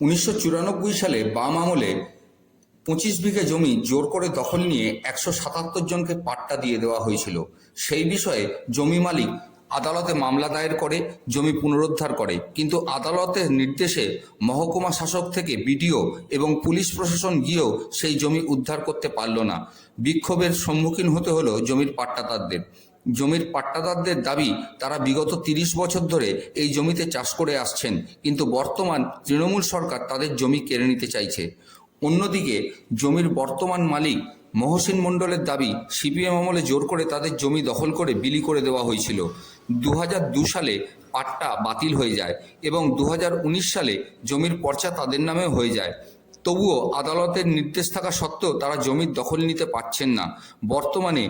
উনিশশো চুরানব্বই সালে বাম আমলে পঁচিশ বিঘে জমি জোর করে দখল নিয়ে একশো সাতাত্তর জনকে পাট্টা দিয়ে দেওয়া হয়েছিল। সেই বিষয়ে জমি মালিক আদালতে মামলা দায়ের করে, জমি পুনরুদ্ধার করে। কিন্তু আদালতের নির্দেশে মহকুমা শাসক থেকে বিডিও এবং পুলিশ প্রশাসন গিয়েও সেই জমি উদ্ধার করতে পারল না। বিক্ষোভের সম্মুখীন হতে হলো জমির পাট্টাদারদের। জমির পাট্টাদারদের দাবি, তারা বিগত তিরিশ বছর ধরে এই জমিতে চাষ করে আসছেন, কিন্তু বর্তমান তৃণমূল সরকার তাদের জমি কেড়ে নিতে চাইছে। অন্যদিকে, জমির বর্তমান মালিক মহসিন মণ্ডলের দাবি, সিপিএম আমলে জোর করে তাদের জমি দখল করে বিলি করে দেওয়া হয়েছিল। দু সালে পাট্টা বাতিল হয়ে যায় এবং দু হাজার উনিশ সালে জমির পর্চা তাদের নামে হয়ে যায়। তবুও আদালতের নির্দেশ থাকা সত্ত্বেও তারা জমির দখল নিতে পারছেন না। বর্তমানে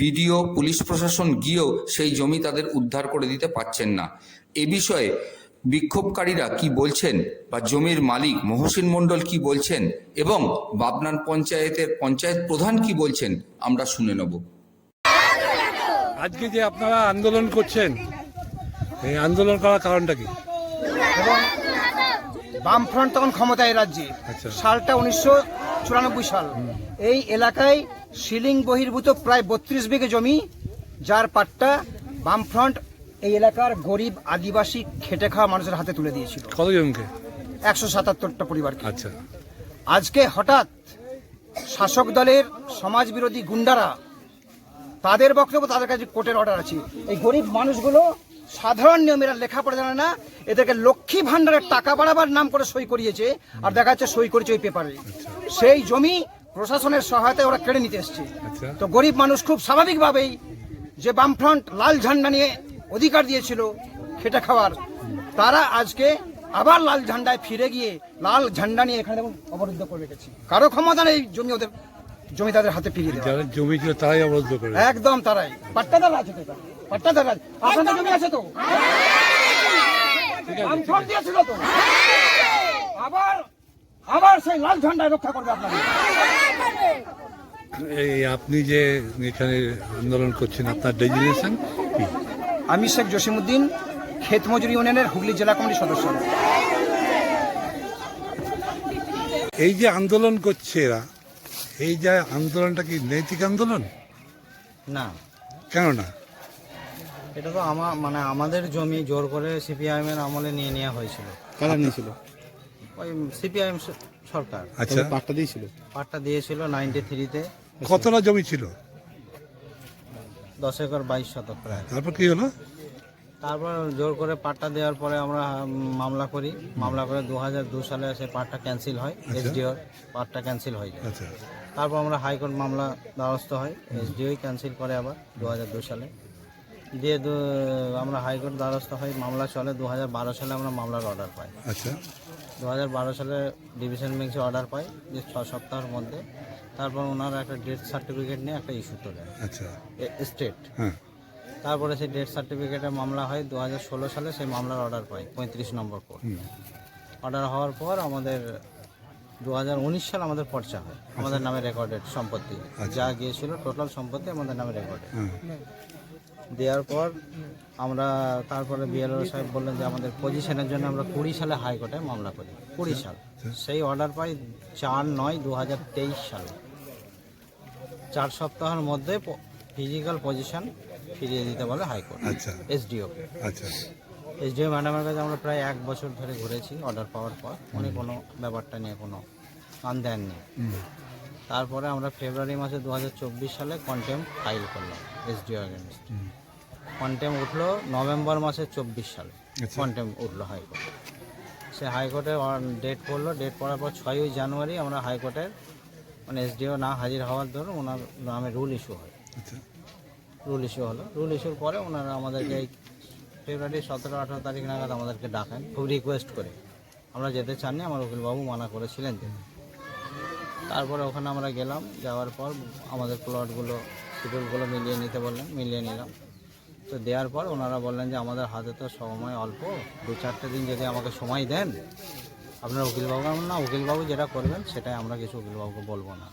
বিডিও পুলিশ প্রশাসন গিয়েও সেই জমি তাদের উদ্ধার করে দিতে পারছেন না। এ বিষয়ে বিক্ষোভকারীরা কি বলছেন বা জমির মালিক মহসিন মণ্ডল কি বলছেন এবং বাবনান পঞ্চায়েতের পঞ্চায়েত প্রধান কি বলছেন আমরা শুনে নেব। আজকে যে আপনারা আন্দোলন করছেন এই আন্দোলন করার কারণটা কি? এবং বামফ্রন্ট তখন ক্ষমতায় রাজ্যে। আচ্ছা। সালটা উনিশশো চুরানব্বই সাল। এই এলাকায় শিলিং বহির্ভূত প্রায় বত্রিশ বিঘে জমি যার পাট্টা বামফ্রন্ট এই এলাকার গরিব আদিবাসী খেটে খাওয়া মানুষের হাতে তুলে দিয়েছিল। কতজনকে একশো সাতাত্তরটা পরিবারকে। আচ্ছা। আজকে হঠাৎ শাসক দলের সমাজ বিরোধী গুন্ডারা তাদের বক্তব্য তাদের কাছে কোর্টের অর্ডার আছে। এই গরিব মানুষগুলো সাধারণ নিয়মেরা লেখাপড়া জানে না এদেরকে লক্ষ্মী ভান্ডারের টাকা বাড়াবার নাম করে সই করিয়েছে আর দেখা যাচ্ছে সই করেছে ওই পেপারে সেই জমি প্রশাসনের সহায়তায় ওরা কেড়ে নিতে এসছে। আচ্ছা। তো গরিব মানুষ খুব স্বাভাবিকভাবেই যে বামফ্রন্ট লাল ঝান্ডা নিয়ে অধিকার দিয়েছিল খেটে খাওয়ার তারা আজকে আবার লাল ঝান্ডায় ফিরে গিয়ে লাল ঝান্ডা নিয়ে এখানে অবরুদ্ধ করে রেখেছি। কারও ক্ষমতা নেই জমি ওদের জমি তাদের হাতে ফিরিয়ে দেওয়া জমি ছিল তারাই অবরোধ করে একদম তারাই। পাট্টাদার আছে তো এটা। পাট্টাদার আছে আপনাদের জমি আছে তো? বামফ্রন্ট দিয়েছিল তো? আবার আবার সেই লাল ঝান্ডায় রক্ষা করবে আপনাদের। এই আপনি যে এখানে আন্দোলন করছেন আপনার ডেজিনেশন কি? আমি শেখ জসিমুদ্দিন ক্ষেত মজুরি ইউনিয়নের হুগলি জেলা কমিটির সদস্য। এই যে আন্দোলন করছে এরা এই যে আন্দোলনটা কি নৈতিক আন্দোলন? না। কেন না এটা তো আমার মানে আমাদের জমি জোর করে সিপিআইএম এর আমলে নিয়ে নেওয়া হয়েছিল। কারা নিয়েছিল? ওই সিপিআইএম সরকার। আচ্ছা। পাট্টা দিয়েছিল? পাট্টা দিয়েছিল নাইনটি থ্রিতে। কতটা জমি ছিল? দশ একর বাইশ শতক প্রায়। তারপর কি হলো? তারপর জোর করে পাট্টা দেওয়ার পরে আমরা মামলা করি। মামলা করে দু হাজার দু সালে সে পাট্টা ক্যান্সেল হয় এসডিওর পাট্টা ক্যান্সেল হয়ে যায়। আচ্ছা। তারপর আমরা হাইকোর্ট মামলা দ্বারস্থ হয় এসডিওই ক্যান্সেল করে আবার দু হাজার দু সালে। দিয়ে দু- আমরা হাইকোর্ট দ্বারস্থ হই মামলা চলে দু হাজার বারো সালে আমরা মামলার অর্ডার পাই। আচ্ছা। দু হাজার বারো সালে ডিভিশন বেঞ্চে অর্ডার পাই যে ছ সপ্তাহের মধ্যে। তারপর ওনারা একটা ডেথ সার্টিফিকেট নিয়ে একটা ইস্যু তোলে। আচ্ছা। স্টেট হ্যাঁ। তারপরে সেই ডেথ সার্টিফিকেটের মামলা হয় দু হাজার ষোলো সালে সেই মামলার অর্ডার পাই পঁয়ত্রিশ নম্বর কোর্ট অর্ডার হওয়ার পর আমাদের দু হাজার উনিশ সাল আমাদের পর্চা হয়। আমাদের নামে রেকর্ডেড সম্পত্তি। যা গিয়েছিল টোটাল সম্পত্তি আমাদের নামে রেকর্ডেড দেওয়ার পর আমরা তারপরে বিএলও সাহেব বললেন যে আমাদের পজিশনের জন্য আমরা কুড়ি সালে হাইকোর্টে মামলা করি। কুড়ি সাল। সেই অর্ডার পাই চার নয় দু হাজার তেইশ সালে। চার সপ্তাহের মধ্যে ফিজিক্যাল পজিশন ফিরিয়ে দিতে বলে হাইকোর্ট আচ্ছা। এসডিও আচ্ছা। এসডিও ম্যাডামের কাছে আমরা প্রায় এক বছর ধরে ঘুরেছি অর্ডার পাওয়ার পর। উনি কোনো ব্যাপারটা নিয়ে কোনো কান দেননি তারপরে আমরা ফেব্রুয়ারি মাসে দু হাজার চব্বিশ সালে কন্টেম ফাইল করলাম এসডিও এগেনস্ট কন্টেম উঠল নভেম্বর মাসে চব্বিশ সালে আচ্ছা। কন্টেম উঠল হাইকোর্ট সে হাইকোর্টে ডেট পড়ল ডেট পড়ার পর ছয়ই জানুয়ারি আমরা হাইকোর্টের মানে এসডিও না হাজির হওয়ার ধরুন ওনার নামে রুল ইস্যু হয়। আচ্ছা। রুল ইস্যু হলো। রুল ইস্যুর পরে ওনারা আমাদেরকে এই ফেব্রুয়ারি সতেরো আঠারো তারিখ নাগাদ আমাদেরকে ডাকেন। খুব রিকোয়েস্ট করে। আমরা যেতে চাননি আমার উকিলবাবু মানা করেছিলেন যেতে তারপরে ওখানে আমরা গেলাম যাওয়ার পর আমাদের প্লটগুলো শিডিউলগুলো মিলিয়ে নিতে বললেন মিলিয়ে নিলাম। তো দেওয়ার পর ওনারা বললেন যে আমাদের হাতে তো সময় অল্প দু চারটে দিন যদি আমাকে সময় দেন আপনার উকিলবাবু না উকিলবাবু যেটা করবেন সেটাই আমরা কিছু উকিলবাবুকে বলব না।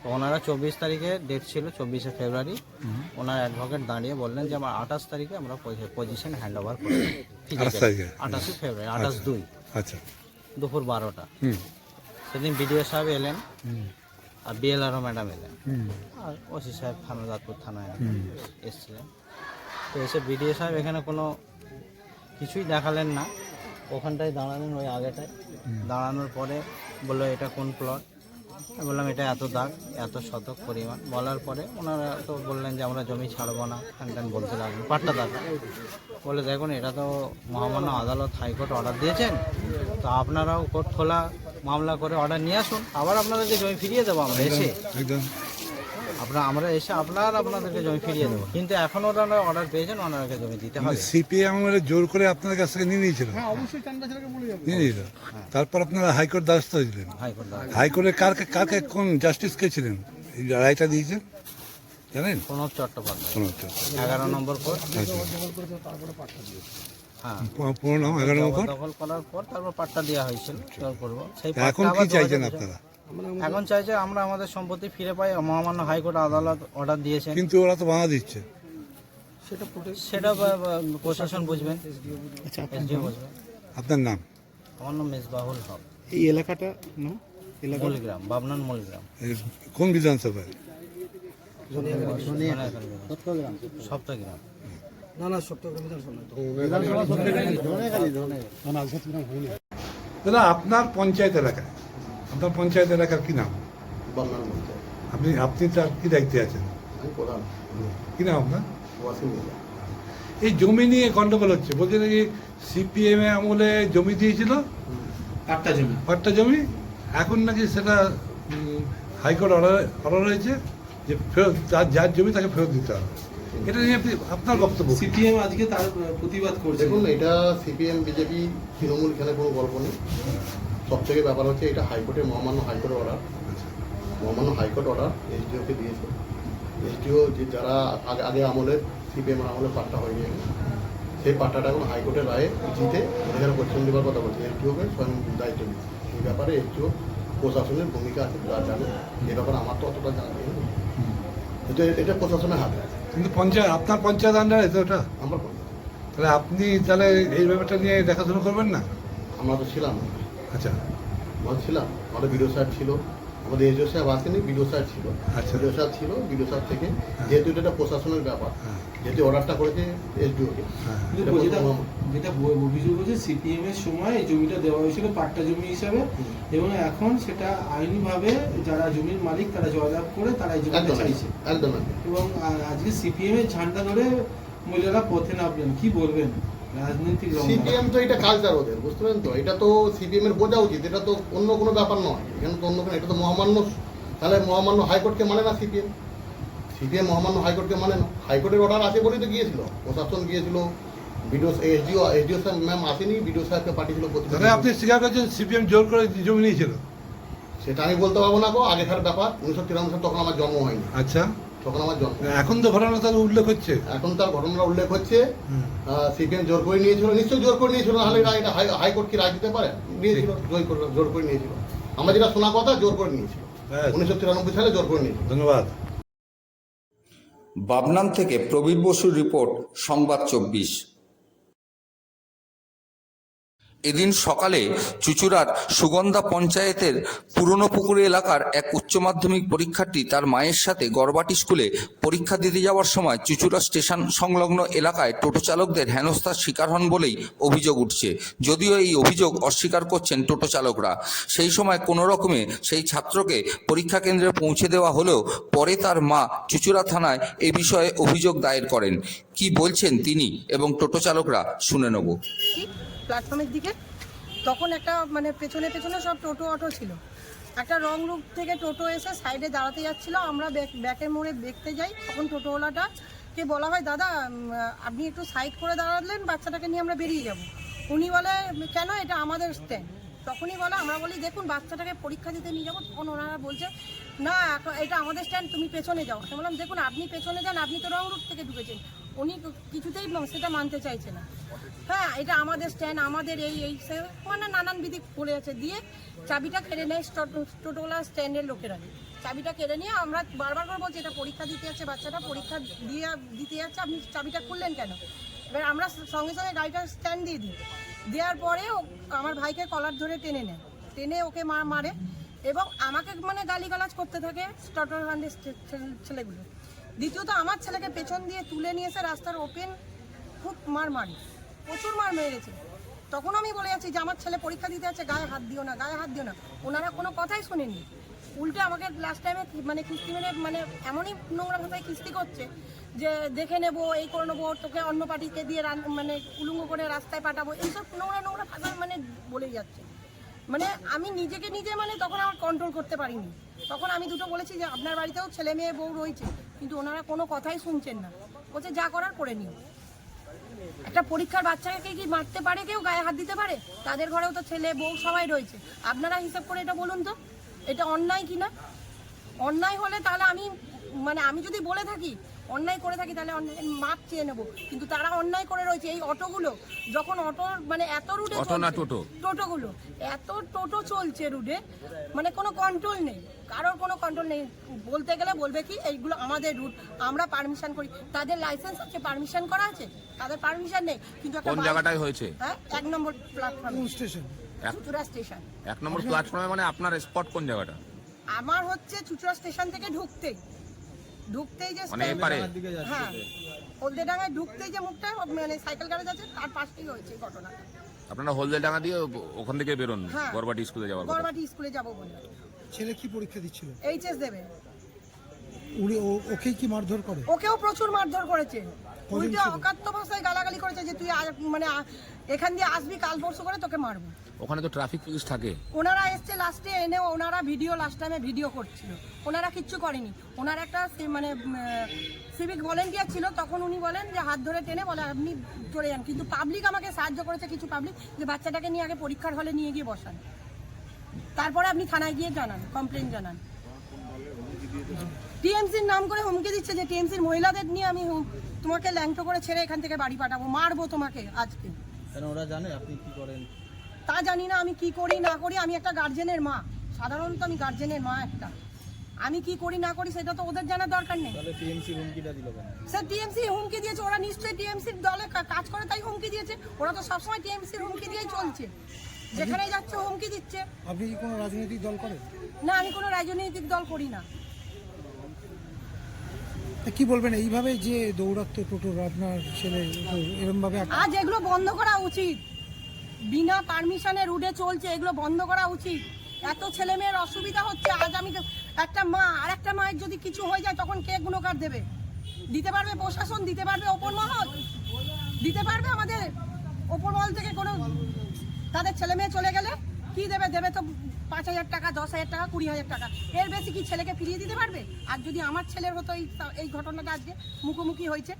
তো ওনারা চব্বিশ তারিখে ডেট ছিল চব্বিশে ফেব্রুয়ারি। ওনার অ্যাডভোকেট দাঁড়িয়ে বললেন যে আমার আঠাশ তারিখে আমরা পজিশন হ্যান্ড ওভার করি আঠাশ ফেব্রুয়ারি আঠাশ দুই। আচ্ছা। দুপুর বারোটা। সেদিন বিডিও সাহেব এলেন। আর বিএলআরও ম্যাডাম এলেন। আর ওসি সাহেব থানাদারপুর থানায় হুম। এসেছিলেন। তো এসে বিডিও সাহেব এখানে কোনো কিছুই দেখালেন না। ওখানটায় দাঁড়ালেন ওই আগেটায়। দাঁড়ানোর পরে বলল এটা কোন প্লট বললাম এটা এত দাগ এত শতক পরিমাণ। বলার পরে ওনারা তো বললেন যে আমরা জমি ছাড়বো না। হ্যান বলতে লাগলেন পাট্টা দাগা। বলে দেখুন এটা তো মহামান্য আদালত হাইকোর্ট অর্ডার দিয়েছেন। তো আপনারাও কোর্ট খোলা মামলা করে অর্ডার নিয়ে আসুন। আবার আপনাদেরকে জমি ফিরিয়ে দেবো আমরা এসে। একদম আপনার আমরা এসে আপনার আপনাদেরকে জমি ফিরিয়ে দেবো। কিন্তু এখন ওনারা অর্ডার পেয়েছেন ওনাকে জমি দিতে হবে। সিপিএম জোর করে আপনার কাছ থেকে নিয়ে নিয়েছিল। নিয়ে নিয়েছিল। তারপর আপনারা হাইকোর্ট দ্বারস্থ হয়েছিলেন। হাইকোর্ট হাইকোর্টে কার কাকে কোন জাস্টিস কে ছিলেন? এই রায়টা দিয়েছেন? জানেন? প্রণব চট্টোপাধ্যায়। শোনো হচ্ছে এগারো নম্বর কোর্ট হ্যাঁ। দখল করার পর তারপর পাট্টা দেওয়া হয়েছিল জোর সেই এখন কি চাইছেন আপনারা? এখন চাইছে আমরা আমাদের সম্পত্তি ফিরে পাই মহামান্য হাইকোর্ট আদালত অর্ডার দিয়েছেন। কিন্তু ওরা তো বাধা দিচ্ছে। সেটা প্রশাসন বুঝবেন আচ্ছা, আপনার নাম? আমার নাম মেজবাহুল হক। এই এলাকাটা না? মূলগ্রাম বাবনান মূলগ্রাম। এ, কোন বিধানসভায়? সপ্তাহগ্রাম দাদা আপনার পঞ্চায়েত এলাকায় আপনার পঞ্চায়েত এলাকার কি নাম? আপনি আপনি তার কি দায়িত্বে আছেন? কি নাম আপনার? এই জমি নিয়ে গন্ডগোল হচ্ছে। বলছে নাকি সিপিএম এ আমলে জমি দিয়েছিল? আটটা জমি। পাট্টা জমি? এখন নাকি সেটা হাইকোর্ট অর্ডার অর্ডার হয়েছে যে ফেরত যার জমি তাকে ফেরত দিতে হবে। এটা নিয়ে আপনার বক্তব্য সিপিএম আজকে তার প্রতিবাদ করছে। দেখুন এটা সিপিএম বিজেপি তৃণমূল এখানে কোনো গল্প নেই। সব থেকে ব্যাপার হচ্ছে এটা হাইকোর্টে মহামান্য হাইকোর্টের অর্ডার মহামান্য হাইকোর্ট অর্ডার এসডিওকে দিয়েছে। এসডিও যে যারা আগে আগে আমলের সিপিএম আমলে পাট্টা হয়নি। সেই পাট্টাটা এখন হাইকোর্টের রায়ে জিতে এখানে পশ্চিম দেওয়ার কথা বলছে। এসডিওকে স্বয়ং দায়িত্ব দিচ্ছে এই ব্যাপারে এসডিও প্রশাসনের ভূমিকা আছে যা জানে। এ ব্যাপারে আমার তো অতটা জানা নেই। কিন্তু এ- এটা প্রশাসনের হাতে আছে। কিন্তু পঞ্চায়েত আপনার পঞ্চায়েত আন্ডারে তো ওটা? আমার তাহলে আপনি তাহলে এই ব্যাপারটা নিয়ে দেখাশোনা করবেন না? আমরা তো ছিলাম। আচ্ছা। বলছিলাম ছিলাম। আমাদের বিডিও সাহেব ছিল। আমাদের এসডিও সাহেব আসেনি বিডিও সাহেব ছিল। আচ্ছা। বিডিও সাহেব ছিল বিডিও সাহেব থেকে। যেহেতু এটা একটা প্রশাসনের ব্যাপার হ্যাঁ। যেহেতু অর্ডারটা করেছে এসডিওকে হ্যাঁ। যেটা যেটা অভিযোগ হচ্ছে সিপিএম এর সময় এই জমিটা দেওয়া হয়েছিল পাট্টা জমি হিসাবে। এবং এখন সেটা আইনিভাবে যারা জমির মালিক তারা জয়লাভ করে তারা এই জমিটা চাইছে। একদম একদম। এবং আজকে সিপিএম এর ঝান্ডা ধরে মহিলারা পথে নামলেন। কি বলবেন? রাজনৈতিক সিপিএম তো এটা কালচার ওদের বুঝতে পারেন তো? এটা তো সিপিএম এর বোঝা উচিত এটা তো অন্য কোনো ব্যাপার নয়। এখানে তো অন্য কোনো এটা তো মহামান্য তাহলে মহামান্য হাইকোর্টকে মানে না সিপিএম? সিপিএম মহামান্য হাইকোর্টকে মানে না? হাইকোর্টের অর্ডার আছে বলেই তো গিয়েছিল। প্রশাসন গিয়েছিল বিডিও এসডিও এসডিও সাহেব ম্যাম আসেনি বিডিও সাহেবকে পাঠিয়েছিল আপনি। স্বীকার করছেন সিপিএম জোর করে জমি নিয়েছিল? সেটা আমি বলতে পারব না গো আগেকার ব্যাপার উনিশশো তিরানব্বই সালে তখন আমার জন্ম হয়নি। আচ্ছা। তখন আমার এখন তো ঘটনা তাহলে উল্লেখ হচ্ছে। এখন তার ঘটনা উল্লেখ হচ্ছে। সিপিএম জোর করে নিয়েছিল। নিশ্চয়ই জোর করে নিয়েছিল নাহলে এটা হাই- হাইকোর্ট কি রায় দিতে পারে? নিয়েছিল জোর করে জোর করে নিয়েছিল। আমরা যেটা শোনা কথা জোর করে নিয়েছিল। উনিশশো তিরানব্বই সালে জোর করে নিয়েছিল। ধন্যবাদ। বাবনান থেকে প্রবীর বসুর রিপোর্ট সংবাদ চব্বিশ। এদিন সকালে চুচুড়ার সুগন্ধা পঞ্চায়েতের পুরনো পুকুরি এলাকার এক উচ্চ মাধ্যমিক পরীক্ষার্থী তার মায়ের সাথে গড়বাটি স্কুলে পরীক্ষা দিতে যাওয়ার সময় চুচুড়া স্টেশন সংলগ্ন এলাকায় টোটো চালকদের হেনস্থার শিকার হন বলেই অভিযোগ উঠছে। যদিও এই অভিযোগ অস্বীকার করছেন টোটো চালকরা। সেই সময় কোনো রকমে সেই ছাত্রকে পরীক্ষা কেন্দ্রে পৌঁছে দেওয়া হলেও পরে তার মা চুচুড়া থানায় এ বিষয়ে অভিযোগ দায়ের করেন। কি বলছেন তিনি এবং টোটো চালকরা শুনে নেব। প্ল্যাটফর্মের দিকে, তখন একটা মানে পেছনে পেছনে সব টোটো অটো ছিল। একটা রং রুট থেকে টোটো এসে সাইডে দাঁড়াতে যাচ্ছিল, আমরা ব্যাক- ব্যাকের মোড়ে দেখতে যাই, তখন টোটোওয়ালাটা কে বলা হয়, দাদা আপনি একটু সাইড করে দাঁড়ালেন, বাচ্চাটাকে নিয়ে আমরা বেরিয়ে যাব। উনি বলে, কেন? এটা আমাদের স্ট্যান্ড তখনই বলে, আমরা বলি, দেখুন, বাচ্চাটাকে পরীক্ষা দিতে নিয়ে যাব। তখন ওনারা বলছে, না, এটা আমাদের স্ট্যান্ড তুমি পেছনে যাও। বললাম, দেখুন, আপনি পেছনে যান, আপনি তো রং রুট থেকে ঢুকেছেন। উনি কিছুতেই সেটা মানতে চাইছে না। হ্যাঁ এটা আমাদের স্ট্যান্ড আমাদের এই এই মানে নানান বিধি বলে আছে। দিয়ে চাবিটা কেড়ে নেয় টোটোলা স্ট্যান্ডের লোকেরা। চাবিটা কেড়ে নিয়ে আমরা বারবার করে বলছি, এটা পরীক্ষা দিতে যাচ্ছে বাচ্চাটা পরীক্ষা দিয়ে দিতে যাচ্ছে, আপনি চাবিটা খুললেন কেন? এবার আমরা সঙ্গে সঙ্গে গাড়িটা স্ট্যান্ড দিয়ে দিই। দেওয়ার পরে ও আমার ভাইকে কলার ধরে টেনে নেয়। টেনে ওকে মারে এবং আমাকে মানে গালিগালাজ করতে থাকে স্টটার ছেলেগুলো। দ্বিতীয়ত আমার ছেলেকে পেছন দিয়ে তুলে নিয়ে এসে রাস্তার ওপেন খুব মার মারি। প্রচুর মার মেরেছে। তখন আমি বলে যাচ্ছি যে, আমার ছেলে পরীক্ষা দিতে যাচ্ছে, গায়ে হাত দিও না, গায়ে হাত দিও না। ওনারা কোনো কথাই শোনেনি উল্টে আমাকে লাস্ট টাইমে মানে কিস্তি মেরে মানে এমনই নোংরা ভাষায় কিস্তি করছে যে, দেখে নেব, এই করে নেব, তোকে অন্য পার্টিকে দিয়ে মানে উলুঙ্গ করে রাস্তায় পাঠাবো। এইসব নোংরা নোংরা ভাষা মানে বলেই যাচ্ছে। মানে আমি নিজেকে নিজে মানে তখন আমার কন্ট্রোল করতে পারিনি। তখন আমি দুটো বলেছি যে, আপনার বাড়িতেও ছেলে মেয়ে বউ রয়েছে কিন্তু ওনারা কোনো কথাই শুনছেন না। বলছে, যা করার করে নিও একটা পরীক্ষার বাচ্চাকে কি মারতে পারে কেউ? গায়ে হাত দিতে পারে? তাদের ঘরেও তো ছেলে, বউ সবাই রয়েছে। আপনারা হিসাব করে এটা বলুন তো। এটা অন্যায় কি না? অন্যায় হলে তাহলে আমি মানে আমি যদি বলে থাকি অন্যায় করে থাকি তাহলে অন্যায় মাপ চেয়ে নেব। কিন্তু তারা অন্যায় করে রয়েছে এই অটোগুলো। যখন অটো মানে এত রুটে অটো না টোটো? টোটোগুলো। এত টোটো চলছে রুটে মানে কোনো কন্ট্রোল নেই। কারোর কোনো কন্ট্রোল নেই। বলতে গেলে বলবে কি এইগুলো আমাদের রুট আমরা পারমিশন করি। তাদের লাইসেন্স আছে পারমিশন করা আছে? তাদের পারমিশন নেই। কিন্তু কোন জায়গাটায় হয়েছে? হ্যাঁ এক number platform station Chuchura station এক নম্বর প্ল্যাটফর্মে মানে আপনার স্পট কোন জায়গাটা? আমার হচ্ছে চুচুড়া স্টেশন থেকে ঢুকতেই ঢুকতেই যে মানে এপারে? হ্যাঁ হলদেডাঙ্গায় ঢুকতেই যে মুখটা মানে সাইকেল গ্যারেজ আছে তার পাশেই হয়েছে এই ঘটনাটা আপনারা হলদেডাঙ্গা দিয়ে ওখান থেকে বেরোন হ্যাঁ। গড়বাটি স্কুলে যাওয়ার কথা? গড়বাটি স্কুলে যাব বলে। ছেলে কি পরীক্ষা দিচ্ছিল? এইচএস দেবে। উনি ও- ওকেই কি মারধর করে? ওকেও প্রচুর মারধর করেছে। উল্টে ছিল? অকাত্য ভাষায় গালাগালি করেছে যে তুই আ- মানে আ- এখান দিয়ে আসবি কাল পরশু করে তোকে মারবো। ওখানে তো ট্রাফিক পুলিশ থাকে। ওনারা এসছে লাস্টে এনে ওনারা ভিডিও লাস্ট টাইমে ভিডিও করছিল। ওনারা কিচ্ছু করেনি। ওনার একটা মানে সিভিক ভলেন্টিয়ার ছিল তখন উনি বলেন যে হাত ধরে টেনে বলে আপনি চলে যান। কিন্তু পাবলিক আমাকে সাহায্য করেছে কিছু পাবলিক যে বাচ্চাটাকে নিয়ে আগে পরীক্ষার হলে নিয়ে গিয়ে বসান। তারপরে আপনি থানায় গিয়ে জানান কমপ্লেন জানান। টিএমসির নাম করে হুমকি দিচ্ছে যে টিএমসির মহিলাদের নিয়ে আমি হুম- তোমাকে ল্যাংটো করে ছেড়ে এখান থেকে বাড়ি পাঠাবো মারবো তোমাকে আজকে। কেন ওরা জানে? আপনি কি করেন? তা জানি না আমি কি করি না করি আমি একটা গার্জেনের মা। সাধারণত আমি গার্জেনের মা একটা। আমি কি করি না করি সেটা তো ওদের জানার দরকার নেই। তাহলে টিএমসি হুমকিটা দিল কেন? স্যার টিএমসি হুমকি দিয়েছে ওরা নিশ্চয়ই টিএমসির দলে কাজ করে তাই হুমকি দিয়েছে। ওরা তো সবসময় টিএমসির হুমকি দিয়েই চলছে। যেখানে যাচ্ছে হুমকি দিচ্ছে। আপনি কি কোনো রাজনৈতিক দল করেন? না আমি কোনো রাজনৈতিক দল করি না। তা কি বলবেন এইভাবে যে দৌড়াত্ম টোটোর আপনার ছেলে এরকম ভাবে আজ এগুলো বন্ধ করা উচিত। বিনা পারমিশনে রুডে চলছে, এগুলো বন্ধ করা উচিত। এত ছেলে মেয়ের অসুবিধা হচ্ছে, আজ আমি একটা মা আর একটা মায়ের যদি কিছু হয়ে যায়, তখন কে গুণকার দেবে? দিতে পারবে প্রশাসন? দিতে পারবে ওপর মহল? দিতে পারবে আমাদের ওপর মহল থেকে কোনো তাদের ছেলে মেয়ে চলে গেলে? কি দেবে? দেবে তো পাঁচ হাজার টাকা, দশ হাজার টাকা, কুড়ি হাজার টাকা। এর বেশি কি ছেলেকে ফিরিয়ে দিতে পারবে? আর যদি আমার ছেলের হতো এই ঘটনাটা আজকে মুখোমুখি হয়েছে,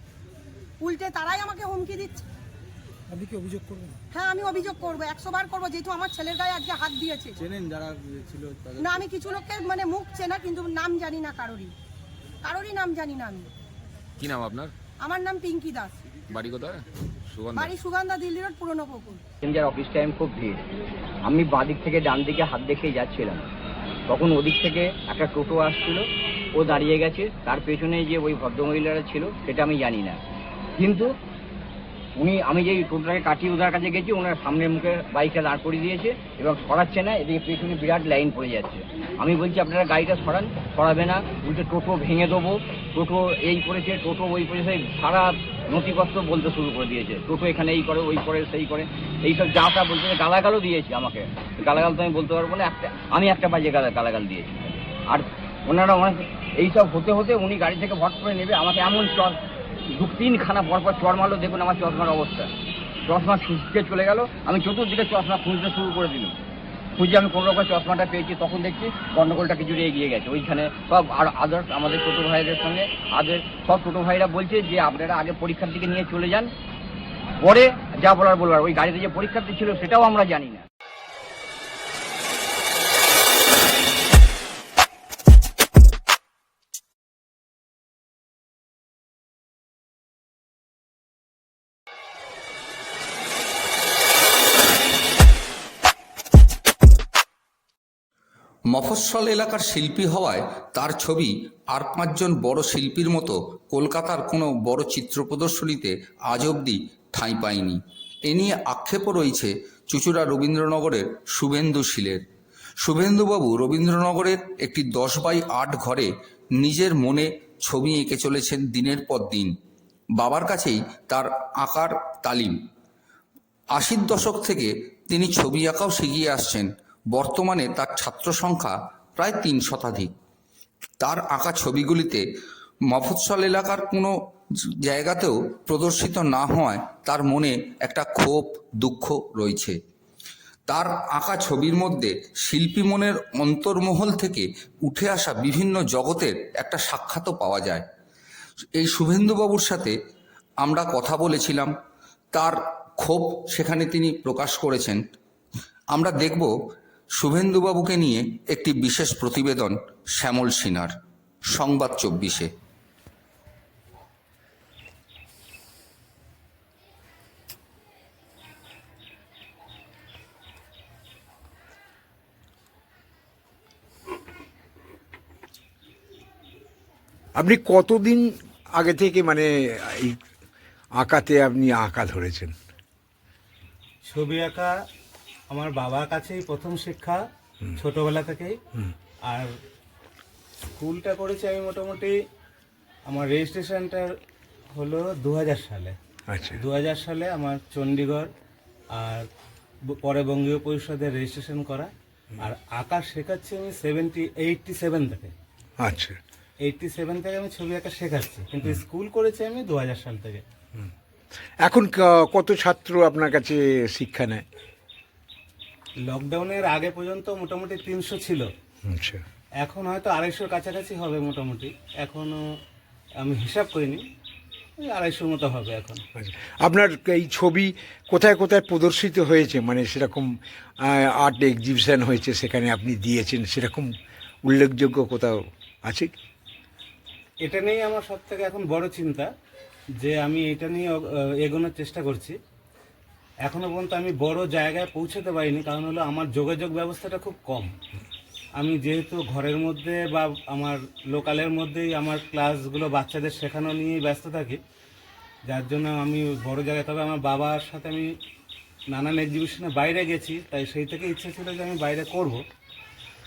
উল্টে তারাই আমাকে হুমকি দিচ্ছে। আপনি কি অভিযোগ করবেন? হ্যাঁ আমি অভিযোগ করব একশো বার করব যেহেতু আমার ছেলের গায়ে আজকে হাত দিয়েছে। চেনেন যারা ছিল তাদের? না আমি কিছু লোককে মানে মুখ চেনা কিন্তু নাম জানি না কারোরই। কারোরই নাম জানি না আমি। কি নাম আপনার? আমার নাম পিঙ্কি দাস। বাড়ি কোথায়? সুগন্ধা। বাড়ি সুগন্ধা দিল্লি রোড পুরনো পুকুর। প্যাসেঞ্জার অফিস টাইম খুব ভিড়। আমি বাঁদিক থেকে ডান দিকে হাত দেখেই যাচ্ছিলাম। তখন ওদিক থেকে একটা টোটো আসছিল ও দাঁড়িয়ে গেছে। তার পেছনে যে ওই ভদ্রমহিলারা ছিল সেটা আমি জানি না। কিন্তু উনি, আমি যেই টোটোটাকে কাটিয়ে ওদের কাছে গেছি, ওনার সামনের মুখে বাইকটা দাঁড় করিয়ে দিয়েছে এবং সরাচ্ছে না, এদিকে পেছনে বিরাট লাইন পড়ে যাচ্ছে। আমি বলছি, আপনারা গাড়িটা সরান, সরাবে না, উল্টে টোটো ভেঙে দেবো। টোটো এই করেছে, টোটো ওই করেছে সারা নথিপত্র বলতে শুরু করে দিয়েছে। টোটো এখানে এই করে, ওই করে, সেই করে। এইসব যা তা বলতে গালাগালও দিয়েছে আমাকে। গালাগাল তো আমি বলতে পারব না, একটা, আমি একটা বাজে গালা, গালাগাল দিয়েছি। আর ওনারা অনেক এইসব হতে হতে উনি গাড়ি থেকে ভট করে নেবে, আমাকে এমন চর দু তিনখানা পরপর চর মারলো, দেখুন আমার চশমার অবস্থা। চশমা খুঁজতে চলে গেল, আমি চতুর্দিকে চশমা খুঁজতে শুরু করে দিলাম। খুঁজে আমি কোনো রকম চশমাটা পেয়েছি, তখন দেখছি গন্ডগোলটা কিছুটা এগিয়ে গেছে। ওইখানে সব আর আদার্স আমাদের টোটো ভাইদের সঙ্গে, আদের সব টোটো ভাইরা বলছে যে, আপনারা আগে পরীক্ষার দিকে নিয়ে চলে যান, পরে যা বলার বলবার। ওই গাড়িতে যে পরীক্ষার্থী ছিল, সেটাও আমরা জানি না। মফস্বল এলাকার শিল্পী হওয়ায় তার ছবি আর পাঁচজন বড় শিল্পীর মতো কলকাতার কোনো বড় চিত্র প্রদর্শনীতে আজ অবধি ঠাঁই পায়নি। এ নিয়ে আক্ষেপও রয়েছে চুচুড়া রবীন্দ্রনগরের শুভেন্দু শীলের। শুভেন্দুবাবু রবীন্দ্রনগরের একটি দশ বাই আট ঘরে নিজের মনে ছবি এঁকে চলেছেন দিনের পর দিন। বাবার কাছেই তার আঁকার তালিম। আশির দশক থেকে তিনি ছবি আঁকাও শিখিয়ে আসছেন। বর্তমানে তার ছাত্র সংখ্যা প্রায় তিন শতাধিক। তার আঁকা ছবিগুলিতে মফৎসল এলাকার কোনো জায়গাতেও প্রদর্শিত না হওয়ায় তার মনে একটা ক্ষোভ, দুঃখ রয়েছে। তার আঁকা ছবির মধ্যে শিল্পী মনের অন্তর্মহল থেকে উঠে আসা বিভিন্ন জগতের একটা সাক্ষাৎও পাওয়া যায়। এই শুভেন্দুবাবুর সাথে আমরা কথা বলেছিলাম। তার ক্ষোভ সেখানে তিনি প্রকাশ করেছেন। আমরা দেখব শুভেন্দুবাবুকে নিয়ে একটি বিশেষ প্রতিবেদন শ্যামল সিনার সংবাদ চব্বিশে। আপনি কতদিন আগে থেকে মানে এই আঁকাতে আপনি আঁকা ধরেছেন? ছবি আঁকা আমার বাবার কাছেই প্রথম শিক্ষা ছোটবেলা থেকেই। আর স্কুলটা করেছি আমি মোটামুটি আমার রেজিস্ট্রেশনটা হলো দু হাজার সালে। আচ্ছা। দু হাজার সালে আমার চণ্ডীগড় আর পরে বঙ্গীয় পরিষদের রেজিস্ট্রেশন করা। আর আঁকা শেখাচ্ছি আমি সেভেন্টি এইটটি সেভেন থেকে। আচ্ছা। এইটটি সেভেন থেকে আমি ছবি আঁকা শেখাচ্ছি। কিন্তু স্কুল করেছি আমি দু হাজার সাল থেকে। এখন কত ছাত্র আপনার কাছে শিক্ষা নেয়? লকডাউনের আগে পর্যন্ত মোটামুটি তিনশো ছিল। আচ্ছা। এখন হয়তো আড়াইশোর কাছাকাছি হবে মোটামুটি। এখনও আমি হিসাব করিনি ওই আড়াইশোর মতো হবে এখন। আচ্ছা। আপনার এই ছবি কোথায় কোথায় প্রদর্শিত হয়েছে? মানে সেরকম আর্ট এক্সিবিশন হয়েছে সেখানে আপনি দিয়েছেন সেরকম উল্লেখযোগ্য কোথাও আছে? এটা নিয়েই আমার সব থেকে এখন বড় চিন্তা যে আমি এটা নিয়ে এগোনোর চেষ্টা করছি। এখনও পর্যন্ত আমি বড় জায়গায় পৌঁছাতে পারিনি, কারণ হলো আমার যোগাযোগ ব্যবস্থাটা খুব কম। আমি যেহেতু ঘরের মধ্যে বা আমার লোকালের মধ্যেই আমার ক্লাসগুলো বাচ্চাদের শেখানো নিয়েই ব্যস্ত থাকি, যার জন্য আমি বড় জায়গায়, তবে আমার বাবার সাথে আমি নানান এক্সিবিশনে বাইরে গেছি, তাই সেই থেকে ইচ্ছে ছিল যে আমি বাইরে করব।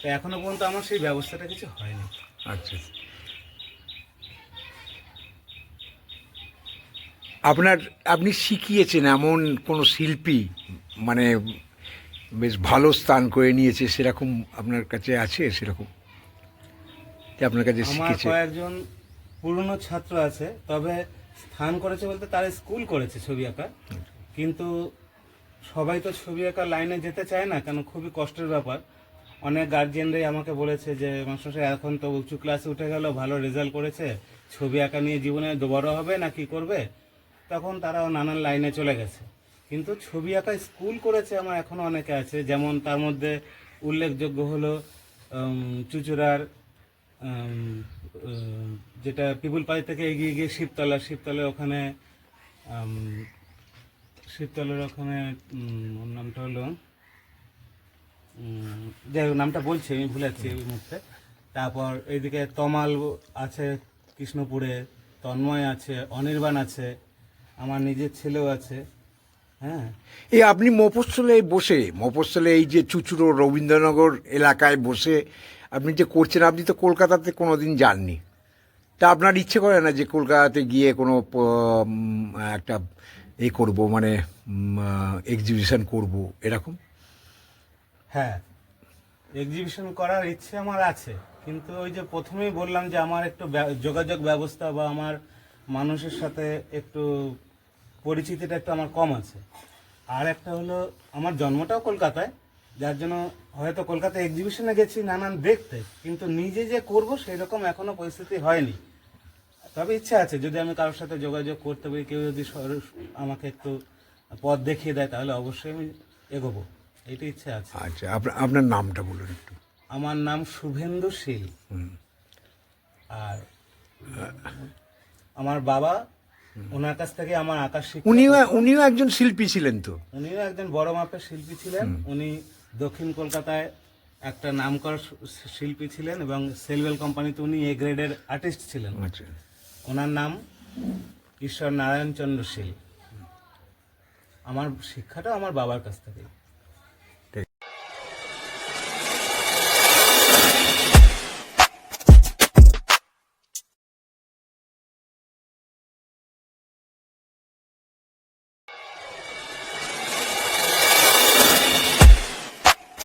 তো এখনও পর্যন্ত আমার সেই ব্যবস্থাটা কিছু হয়নি। আচ্ছা। আপনার আপনি শিখিয়েছেন এমন কোনো শিল্পী মানে বেশ ভালো স্থান করে নিয়েছে সেরকম আপনার কাছে আছে সেরকম? যে আপনার কাছে আমার শিখেছে? কয়েকজন পুরনো ছাত্র আছে তবে স্থান করেছে বলতে তারা স্কুল করেছে ছবি আঁকা কিন্তু সবাই তো ছবি আঁকা লাইনে যেতে চায় না কেন খুবই কষ্টের ব্যাপার। অনেক গার্জিয়ানরাই আমাকে বলেছে যে মাস্টারমশাই এখন তো উঁচু ক্লাসে উঠে গেল ভালো রেজাল্ট করেছে। ছবি আঁকা নিয়ে জীবনে বড় হবে না কি করবে? তখন তারাও নানান লাইনে চলে গেছে। কিন্তু ছবি আঁকা স্কুল করেছে আমার এখনও অনেকে আছে যেমন তার মধ্যে উল্লেখযোগ্য হলো চুচুড়ার যেটা পিপুল পাড়ি থেকে এগিয়ে গিয়ে শিবতলা শিবতলার ওখানে শিবতলার ওখানে ওর নামটা হলো যাই হোক, নামটা বলছি আমি ভুলে যাচ্ছি এই মুহূর্তে। তারপর এইদিকে তমাল আছে কৃষ্ণপুরে তন্ময় আছে অনির্বাণ আছে আমার নিজের ছেলেও আছে। হ্যাঁ। এই আপনি মফস্বলে বসে মফস্বলে এই যে চুচুড়ো রবীন্দ্রনগর এলাকায় বসে আপনি যে করছেন আপনি তো কলকাতাতে কোনো দিন যাননি। তা আপনার ইচ্ছে করে না যে কলকাতাতে গিয়ে কোনো একটা এ করব মানে এক্সিবিশন করব এরকম? হ্যাঁ। এক্সিবিশন করার ইচ্ছে আমার আছে। কিন্তু ওই যে প্রথমেই বললাম যে আমার একটু যোগাযোগ ব্যবস্থা বা আমার মানুষের সাথে একটু পরিচিতিটা একটু আমার কম আছে। আর একটা হলো আমার জন্মটাও কলকাতায় যার জন্য হয়তো কলকাতা এক্সিবিশনে গেছি নানান দেখতে কিন্তু নিজে যে করব সেই রকম এখনও পরিস্থিতি হয়নি। তবে ইচ্ছা আছে যদি আমি কারোর সাথে যোগাযোগ করতে পারি কেউ যদি আমাকে একটু পথ দেখিয়ে দেয় তাহলে অবশ্যই আমি এগোবো। এটা ইচ্ছে আছে। আচ্ছা আপনার আপনার নামটা বলুন একটু। আমার নাম শুভেন্দু শীল। আর আমার বাবা ওনার কাছ থেকে আমার আকাশ শিখ উনিও উনিও একজন শিল্পী ছিলেন তো। উনিও একজন বড় মাপের শিল্পী ছিলেন। উনি দক্ষিণ কলকাতায় একটা নামকর শিল্পী ছিলেন এবং সেলওয়েল কোম্পানিতে উনি এ গ্রেডের আর্টিস্ট ছিলেন। আচ্ছা। ওনার নাম ঈশ্বর নারায়ণ চন্দ্র শীল। আমার শিক্ষাটা আমার বাবার কাছ থেকে